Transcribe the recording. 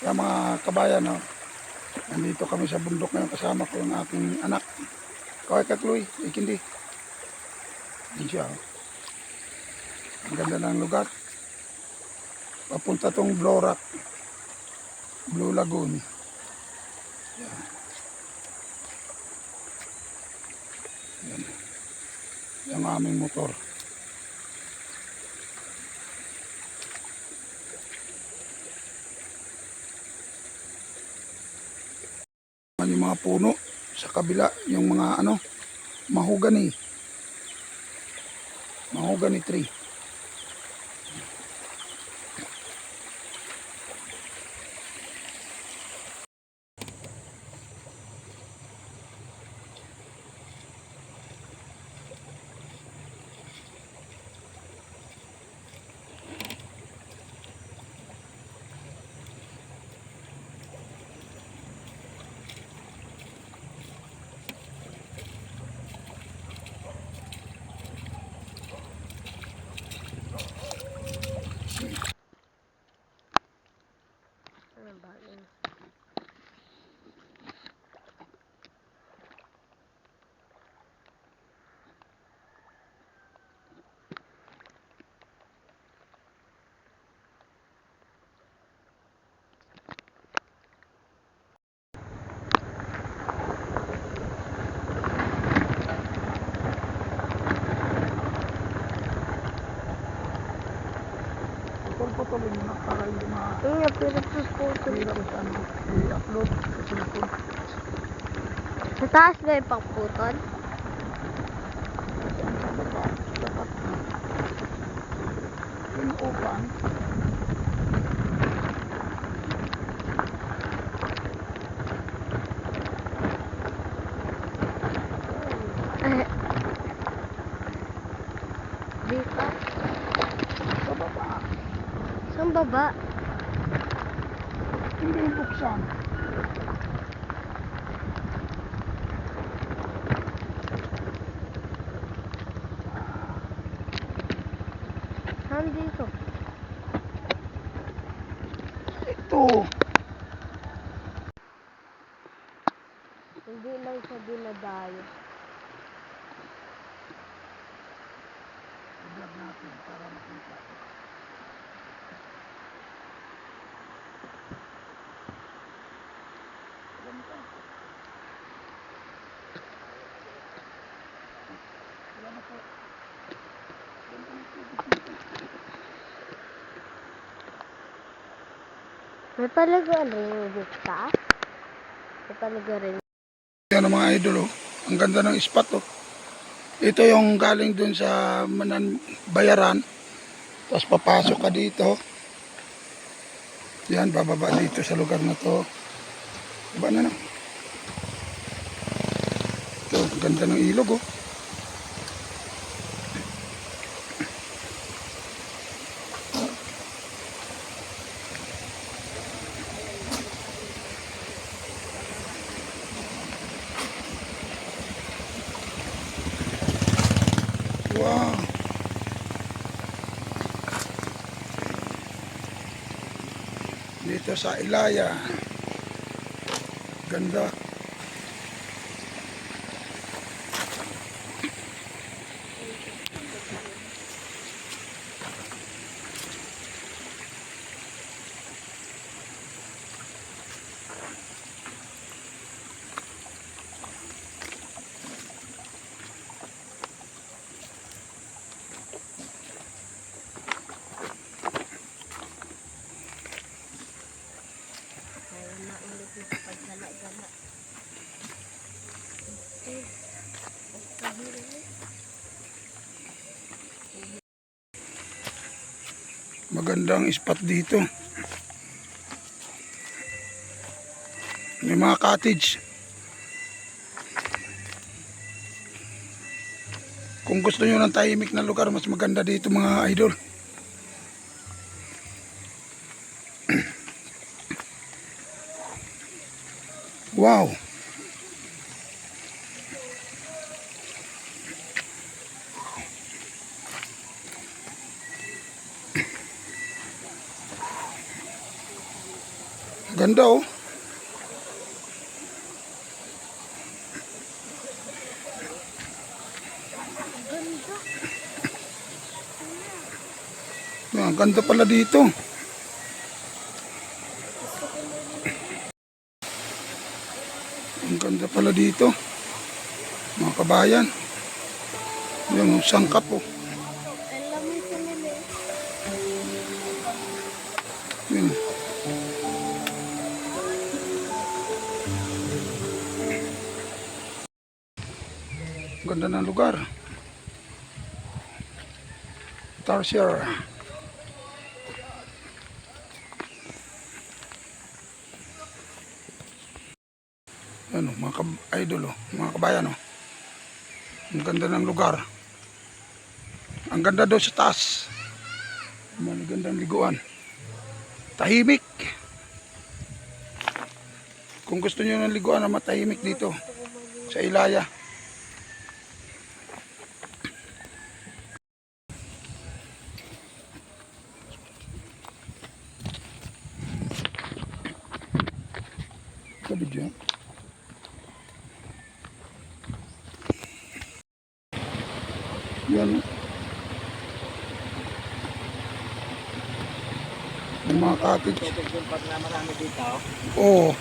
Kaya mga kabayan, no, nandito kami sa bundok ngayon kasama ko yung aking anak. Kaway ka, ikindi. Yun siya. oh. Ang ganda ng lugar. Papunta tong Blue Rock. Blue Lagoon. Yan. Yan. Yung aming motor. Yan yung mga puno sa kabila yung mga ano mahogany mahogany tree Ano mo na para hindi Yung nga, pero puputol. mahirap sa ano i-upload sa cellphone Sa taas ba yung pangputol? kasi ang sa baba dapat yung upan Eh. Dito? sa baba Saan baba? hindi buksan Saan dito? ito Hindi lang siya dinadayo. i-vlog natin para makita Ganda. Wala na po. Ganda ng tubig dito. May palagaan rin yung taas? May palagaan rin. Yan mga idol oh. Ang ganda ng spot oh. Ito yung galing dun sa Manan Bayaran. Tapos papasok ka dito. Yan, bababa dito sa lugar na to. Diba na na? Ito, ganda ng ilog oh. Wow. Dito sa Ilaya. Ganda. Magandang spot dito. May mga cottage. Kung gusto nyo ng tahimik na lugar, mas maganda dito mga idol. Wow! Ganda oh. Ganda. Yan, ganda pala dito. Ang ganda pala dito. Mga kabayan. Yung sangkap oh. Sa nila. Yun. Ganda ng lugar. Tarsier. Ano, mga kab- idol, oh, mga kabayan, oh. Ang ganda ng lugar. Ang ganda daw sa taas. Ang gandang liguan tahimik. Kung gusto niyo ng liguan na matahimik dito sa Ilaya. Yan. Yung mga cottage. Pag na marami dito, Oo.